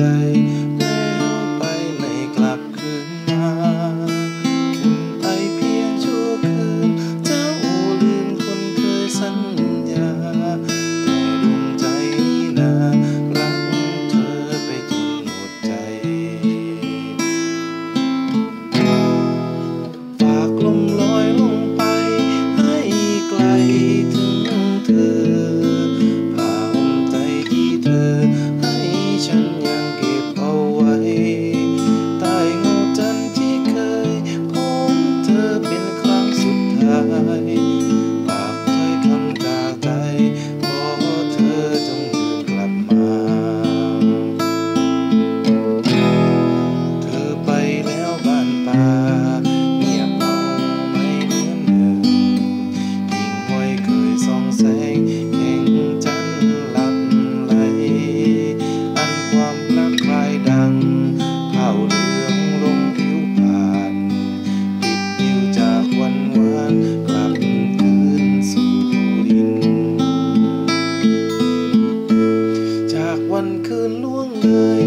在 ไฟดัง เข้าเหลืองลงผิวผ่านปิดปิวจากวันวานกลับคืนสู่ดิน จากวันคืนล่วงเลย